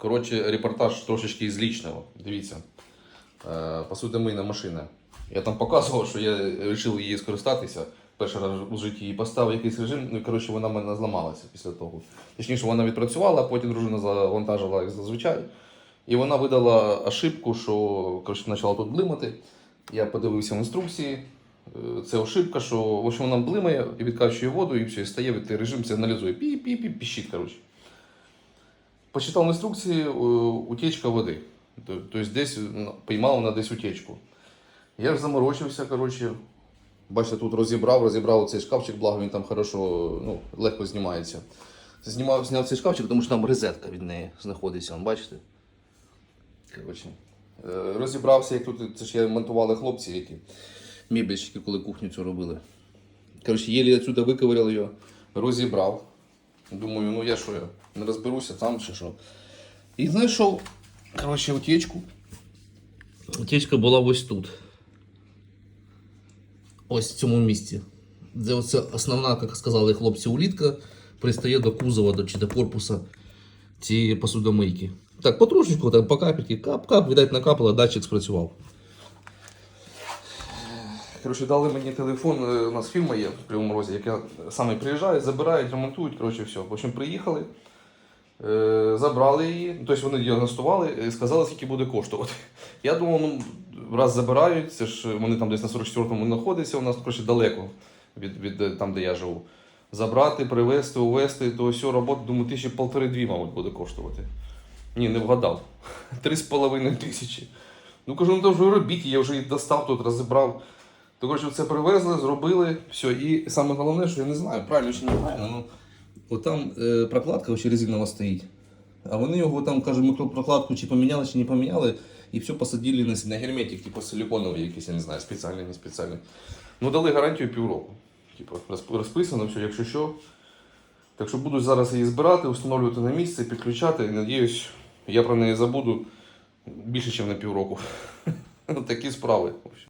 Коротше, репортаж трошечки із лічного. Дивіться. Е, Посудомийна машина. Я там показував, що я вирішив її скористатися. Перший раз у житті і поставив якийсь режим, ну коротше вона в мене зламалася після того. Точніше, вона відпрацювала, а потім дружина завантажила як зазвичай. І вона видала ошибку, що коротше, почала тут блимати. Я подивився в інструкції. Е, Це ошибка, що в общем, вона блимає і відкачує воду, і все, і стає від режим, сигналізує. Пі-пі-пі, піщить, коротше. Почитав в інструкції е, утечка води. Тобто тобто десь ну, поймав вона десь утечку. Я ж заморочився, коротше. Бачите, тут розібрав, розібрав цей шкафчик, благо він там хорошо, ну, легко знімається. Знімав, зняв цей шкафчик, тому що там розетка від неї знаходиться, вон, бачите? Коротше. е, Розібрався, як тут це ж я монтували хлопці, які мебельщики, коли кухню цю робили. Коротше, єлі отсюда виковиряв його, розібрав. Думаю, ну я що я не розберуся там чи що. І знайшов, коротше, утечку. Утечка була ось тут. Ось в цьому місці. Це оце основна, як сказали хлопці, улітка пристає до кузова до, чи до корпуса цієї посудомийки. Так, потрошечку, так, по капельки, кап-кап, видать, накапало, датчик спрацював. Коротше, дали мені телефон, е, у нас фірма є в Кривому Розі, яка саме приїжджає, забирають, ремонтують, коротше, все. В общем, приїхали, е, забрали її, тобто вони діагностували і сказали, скільки буде коштувати. Я думав, ну, раз забирають, це ж вони там десь на 44-му знаходяться, у нас коротше, далеко від, від е, там, де я живу. Забрати, привезти, увезти, то все, робота, думаю, тисячі полтори-дві, мабуть, буде коштувати. Ні, не вгадав. Три з половиною тисячі. Ну кажу, ну то вже робіть, я вже її достав тут, розібрав. То коротше, це привезли, зробили, все. І саме головне, що я не знаю, правильно чи неправильно, ну от там е, прокладка резинова стоїть. А вони його там, каже, ми прокладку чи поміняли, чи не поміняли, і все посадили на, на герметик, типу силиконовий якийсь, я не знаю, спеціальний, не спеціальний. Ну дали гарантію півроку. Типу, розписано все, якщо що. Так що буду зараз її збирати, встановлювати на місце, підключати. І надіюсь, я про неї забуду більше, ніж на півроку. Такі справи.